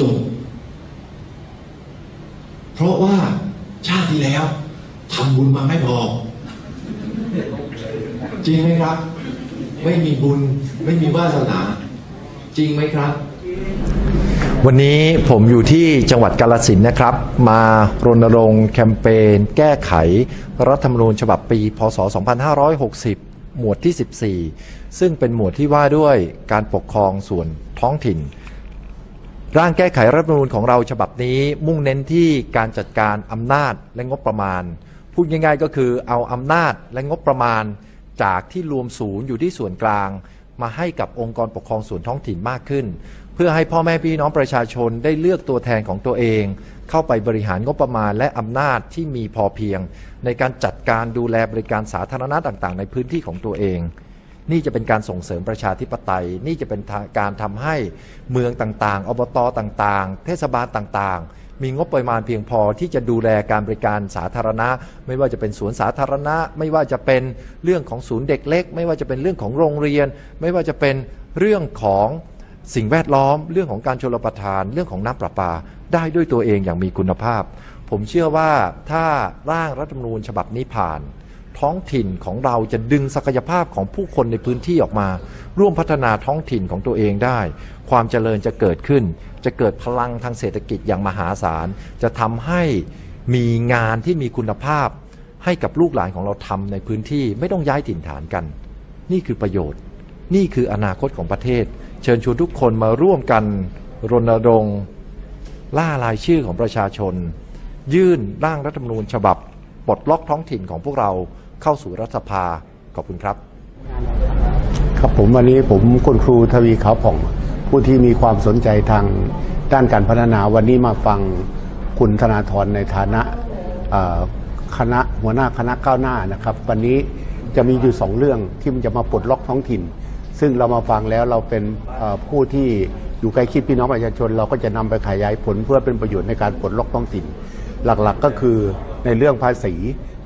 จบ เพราะว่าชาติที่แล้วทำบุญมาไม่พอ จริงไหมครับ ไม่มีบุญไม่มีวาสนา จริงไหมครับวันนี้ผมอยู่ที่จังหวัดกาลสินนะครับ มารณรงค์แคมเปญแก้ไข รัฐธรรมนูญฉบับปี พศ 2560 หมวดที่ 14 ซึ่งเป็นหมวดที่ว่าด้วยการปกครองส่วนท้องถิ่น ร่างแก้ไขรัฐธรรมนูญของเราฉบับนี้มุ่งเน้นที่การจัดการอำนาจและงบประมาณ พูดง่ายๆก็คือเอาอำนาจและงบประมาณ จากที่รวมศูนย์อยู่ที่ส่วนกลาง มาให้กับองค์กรปกครองส่วนท้องถิ่นมากขึ้น เพื่อให้พ่อแม่พี่น้องประชาชนได้เลือกตัวแทนของตัวเอง เข้าไปบริหารงบประมาณและอำนาจที่มีพอเพียง ในการจัดการดูแลบริการสาธารณะต่างๆ ในพื้นที่ของตัวเอง นี่จะเป็นการส่งเสริมประชาธิปไตย นี่จะเป็นการทำให้เมืองต่างๆ อบตต่างๆ เทศบาลต่างๆ มีงบประมาณเพียงพอที่จะดูแลการบริการสาธารณะ ไม่ว่าจะเป็นสวนสาธารณะ ไม่ว่าจะเป็นเรื่องของศูนย์เด็กเล็ก ไม่ว่าจะเป็นเรื่องของโรงเรียน ไม่ว่าจะเป็นเรื่องของสิ่งแวดล้อม เรื่องของการชลประทาน เรื่องของน้ำประปา ได้ด้วยตัวเองอย่างมีคุณภาพ ผมเชื่อว่าถ้าร่างรัฐธรรมนูญฉบับนี้ผ่าน ท้องถิ่นของเราจะดึงศักยภาพของผู้คนในพื้นที่ออกมา ร่วมพัฒนาท้องถิ่นของตัวเองได้ ความเจริญจะเกิดขึ้น จะเกิดพลังทางเศรษฐกิจอย่างมหาศาล จะทำให้มีงานที่มีคุณภาพ ให้กับลูกหลานของเราทำในพื้นที่ไม่ต้องย้ายถิ่นฐานกัน นี่คือประโยชน์ นี่คืออนาคตของประเทศ เชิญชวนทุกคนมาร่วมกันรณรงค์ล่ารายชื่อของประชาชน ยื่นร่างรัฐธรรมนูญฉบับปลดล็อกท้องถิ่นของพวกเรา เข้าสู่รัฐสภาขอบคุณครับ ครับผมวันนี้ผมคุณครูทวีขาวผ่อง ผู้ที่มีความสนใจทางด้านการพัฒนาวันนี้มาฟังคุณธนาธรในฐานะคณะหัวหน้าคณะก้าวหน้านะครับ วันนี้จะมีอยู่สองเรื่องที่มันจะมาปลดล็อกท้องถิ่น ซึ่งเรามาฟังแล้วเราเป็นผู้ที่อยู่ใกล้คิดพี่น้องประชาชน เราก็จะนำไปขยายผลเพื่อเป็นประโยชน์ในการปลดล็อกท้องถิ่น หลักๆก็คือในเรื่องภาษี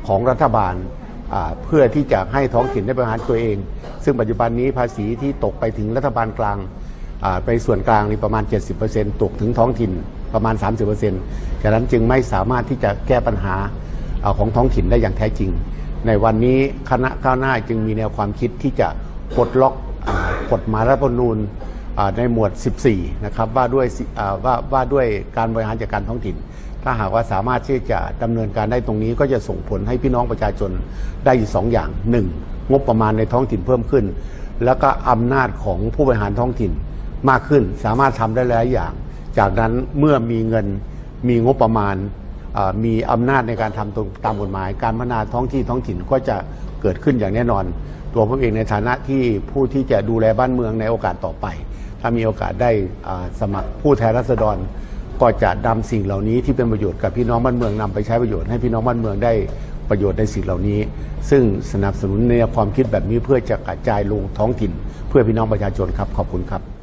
ของรัฐบาล เพื่อที่จะให้ท้องถิ่นได้บริหารตัวเอง ซึ่งปัจจุบันนี้ภาษีที่ตกไปถึงรัฐบาลกลางไปส่วนกลางนี่ประมาณ 70%ตกถึงท้องถิ่นประมาณ 30%ฉะนั้นจึงไม่สามารถที่จะแก้ปัญหาอของท้องถิ่นได้อย่างแท้จริง ในวันนี้คณะก้าวหน้าจึงมีแนวความคิดที่จะปลดล็อกกฎหมายรัฐธรรมนูญในหมวด 14 นะครับว่าด้วยว่าว่าด้วยการบริหารจัดการท้องถิ่น ถ้าหากว่าสามารถที่จะดำเนินการได้ตรงนี้ก็จะส่งผลให้พี่น้องประชาชนได้อยู่สองอย่างหนึ่งงบประมาณในท้องถิ่นเพิ่มขึ้น แล้วก็อำนาจของผู้บริหารท้องถิ่นมากขึ้น สามารถทำได้หลายอย่าง จากนั้นเมื่อมีเงินมีงบประมาณมีอำนาจในการทำตรงตามกฎหมาย การพัฒนาท้องที่ท้องถิ่นก็จะเกิดขึ้นอย่างแน่นอน ตัวผมเองในฐานะที่ผู้ที่จะดูแลบ้านเมืองในโอกาสต่อไป ถ้ามีโอกาสได้สมัครผู้แทนราษฎร ก็จะนำสิ่งเหล่านี้ที่เป็นประโยชน์กับพี่น้องบ้านเมืองนำไปใช้ประโยชน์ให้พี่น้องบ้านเมืองได้ประโยชน์ในสิ่งเหล่านี้ ซึ่งสนับสนุนในความคิดแบบนี้เพื่อจะกระจายลงท้องถิ่น เพื่อพี่น้องประชาชนครับขอบคุณครับ